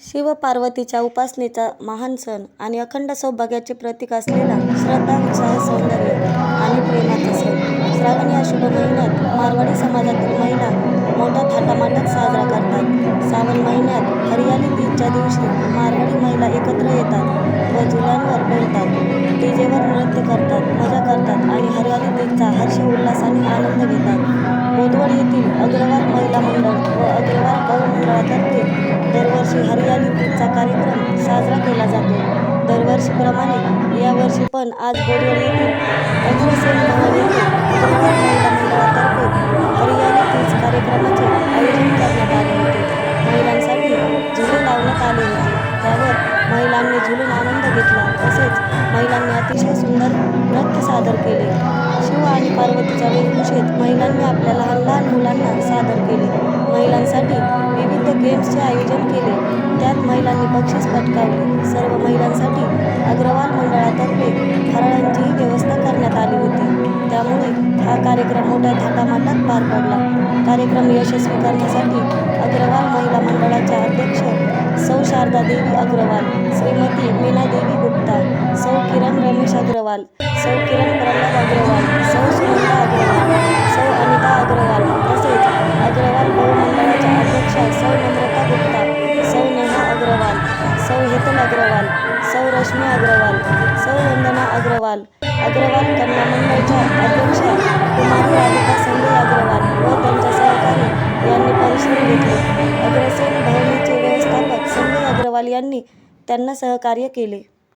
शिवपार्वतीच्या उपासनेचा महान सण आणि अखंड सौभाग्याचे प्रतीक असलेला श्रद्धा, उत्साह, सौंदर्य आणि प्रेमाचा सण. श्रावण या शुभ महिन्यात मारवाडी समाजातील महिला मोठ्या थाटामाटात साजरा करतात. श्रावण महिन्यात हरियाली तीजच्या दिवशी मारवाडी महिला एकत्र येतात व झुल्यांवर बोलतात डीजेवर नृत्य करतात, मजा करतात आणि हरियाली तीजचा हर्ष-उल्हासाने आनंद घेतात. बोधवड येथील अग्रवाल महिला मंडळ व अग्रवाल बहुमंडळातर्फे दरवर्षी हरियाली तीजचा कार्यक्रम साजरा केला जातो. दरवर्षीप्रमाणे यावर्षी पण आज बोदवड येथील अग्रसेन भवन येथे महिला मंडळातर्फे हरियाली तीज कार्यक्रमाचे आयोजन करण्यात आले होते. महिलांसाठी झुले लावण्यात आले होते, त्यावर महिलांनी झुलून आनंद घेतला तसेच महिलांनी अतिशय सुंदर नृत्य सादर केले. शिव आणि पार्वतीच्या वेशभूषेत महिलांनी आपल्या लहान लहान मुलांना सादर केले. गेम्सचे आयोजन केले, त्यात महिलांनी बक्षीस पटकावले. सर्व महिलांसाठी अग्रवाल मंडळातर्फे फराळांचीही व्यवस्था करण्यात आली होती, त्यामुळे हा कार्यक्रम मोठ्या थाटामाटात पार पडला. कार्यक्रम यशस्वी करण्यासाठी अग्रवाल महिला मंडळाच्या अध्यक्ष सौ. शारदा देवी अग्रवाल, श्रीमती मीनादेवी गुप्ता, सौ. किरण रमेश अग्रवाल, सौ. किरण प्रल्हाद अग्रवाल, सौ. सुनीता अग्रवाल, सौ. हेतल अग्रवाल, सौ. रश्मी अग्रवाल, सौ. वंदना अग्रवाल, अग्रवाल कन्या मंडळच्या अध्यक्षा कुमारी राधिका संजय अग्रवाल व त्यांच्या सहकारी यांनी परिश्रम घेतले. अग्रसेन भवनचे व्यवस्थापक संजय अग्रवाल यांनी त्यांना सहकार्य केले.